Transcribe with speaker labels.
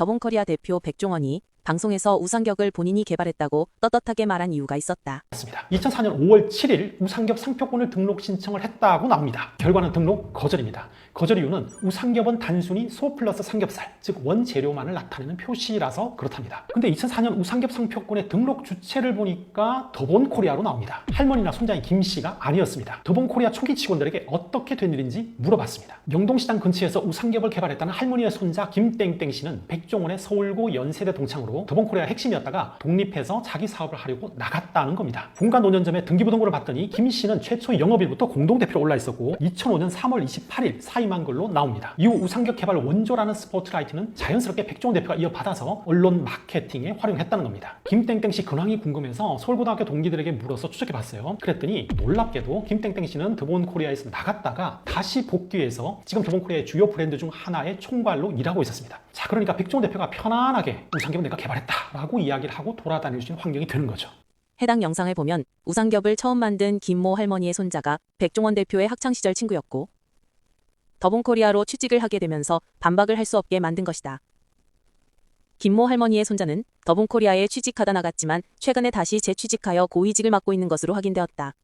Speaker 1: 더본코리아 대표 백종원이 방송에서 우상격을 본인이 개발했다고 떳떳하게 말한 이유가 있었다.
Speaker 2: 습니다 2004년 5월 7일 우상겹 상표권을 등록 신청을 했다고 나옵니다. 결과는 등록 거절입니다. 거절 이유는 우상겹은 단순히 소 플러스 삼겹살, 즉 원재료만을 나타내는 표시라서 그렇답니다. 근데 2004년 우상겹 상표권의 등록 주체를 보니까 더본코리아로 나옵니다. 할머니나 손자인 김 씨가 아니었습니다. 더본코리아 초기 직원들에게 어떻게 된 일인지 물어봤습니다. 영동시장 근처에서 우상겹을 개발했다는 할머니의 손자 김땡땡 씨는 백종원의 서울고 연세대 동창으로 더본코리아 핵심이었다가 독립해서 자기 사업을 하려고 나갔다는 겁니다. 본가 노년점에 등기부등본을 봤더니 김 씨는 최초 영업일부터 공동대표로 올라 있었고 2005년 3월 28일 사임한 걸로 나옵니다. 이후 우상겹 개발 원조라는 스포트라이트는 자연스럽게 백종원 대표가 이어받아서 언론 마케팅에 활용했다는 겁니다. 김땡땡 씨 근황이 궁금해서 서울고등학교 동기들에게 물어서 추적해봤어요. 그랬더니 놀랍게도 김땡땡 씨는 드본코리아에서 나갔다가 다시 복귀해서 지금 드본코리아의 주요 브랜드 중 하나의 총괄로 일하고 있었습니다. 자 그러니까 백종원 대표가 편안하게 우상겹은 내가 개발했다라고 이야기를 하고 돌아다닐 수 있는 환경이 되는 거죠.
Speaker 1: 해당 영상을 보면 우상겹을 처음 만든 김모 할머니의 손자가 백종원 대표의 학창시절 친구였고 더본코리아로 취직을 하게 되면서 반박을 할 수 없게 만든 것이다. 김모 할머니의 손자는 더본코리아에 취직하다 나갔지만 최근에 다시 재취직하여 고위직을 맡고 있는 것으로 확인되었다.